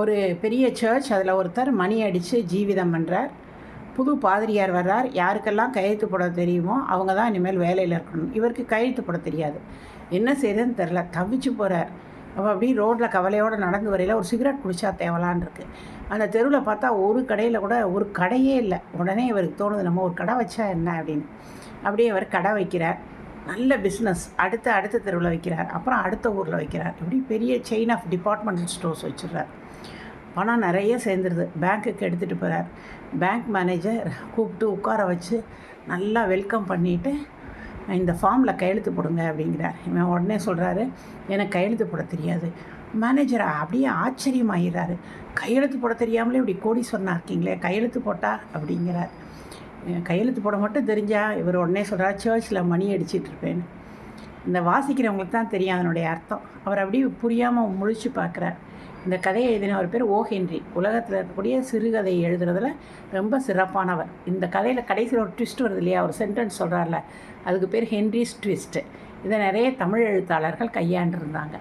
ஒரு பெரிய சர்ச் அதில் ஒருத்தர் மணி அடித்து ஜீவிதம் பண்ணுறார் புது பாதிரியார் வர்றார். யாருக்கெல்லாம் கையெழுத்து போட தெரியுமோ அவங்க தான் இனிமேல் வேலையில் இருக்கணும். இவருக்கு கையெழுத்து போட தெரியாது. என்ன செய்யுதுன்னு தெரில தவிச்சு போகிறார் அப்போ அப்படியே ரோட்டில் கவலையோடு நடந்து வரையில் ஒரு சிகரெட் குடிச்சா தேவலான் இருக்கு. அந்த தெருவில் பார்த்தா ஒரு கடையில் கூட ஒரு கடையே இல்லை. உடனே இவருக்கு தோணுது நம்ம ஒரு கடை வச்சா என்ன அப்படின்னு. அப்படியே இவர் கடை வைக்கிறார். நல்ல பிஸ்னஸ் அடுத்த அடுத்த தெருவில் வைக்கிறார். அப்புறம் அடுத்த ஊரில் வைக்கிறார். இப்படி பெரிய செயின் ஆஃப் டிபார்ட்மெண்டல் ஸ்டோர்ஸ் வச்சிடுறார். பணம் நிறைய சேர்ந்துருது. பேங்க்குக்கு எடுத்துகிட்டு போகிறார் பேங்க் மேனேஜர் கூப்பிட்டு உட்கார வச்சு நல்லா வெல்கம் பண்ணிவிட்டு இந்த ஃபார்மில் கையெழுத்து போடுங்க அப்படிங்கிறார். இவன் உடனே சொல்கிறாரு எனக்கு கையெழுத்து போட தெரியாது. மேனேஜர் அப்படியே ஆச்சரியமாயிடுறாரு. கையெழுத்து போட தெரியாமலே இப்படி கோடீஸ்வரனா இருக்கீங்களே? கையெழுத்து போட்டா? அப்படிங்கிறார். கையெழுத்து போட மட்டும் தெரிஞ்சா இவர் உடனே சொல்கிறார் சர்ச்சில் மணி அடிச்சிட்டு இருப்பேன்னு. இந்த வாசிக்கிறவங்களுக்கு தான் தெரியும் அதனுடைய அர்த்தம். அவர் அப்படியே புரியாமல் முழிச்சு பார்க்குறார். இந்த கதையை எழுதின ஒரு பேர் ஓ. ஹென்றி. உலகத்தில் இருக்கக்கூடிய சிறுகதை எழுதுறதுல ரொம்ப சிறப்பானவர். இந்த கதையில் கடைசியில் ஒரு ட்விஸ்ட் வருது இல்லையா? ஒரு சென்டென்ஸ் சொல்கிறார்ல அதுக்கு பேர் ஹென்ரிஸ் ட்விஸ்ட்டு இதை நிறைய தமிழ் எழுத்தாளர்கள் கையாண்டிருந்தாங்க.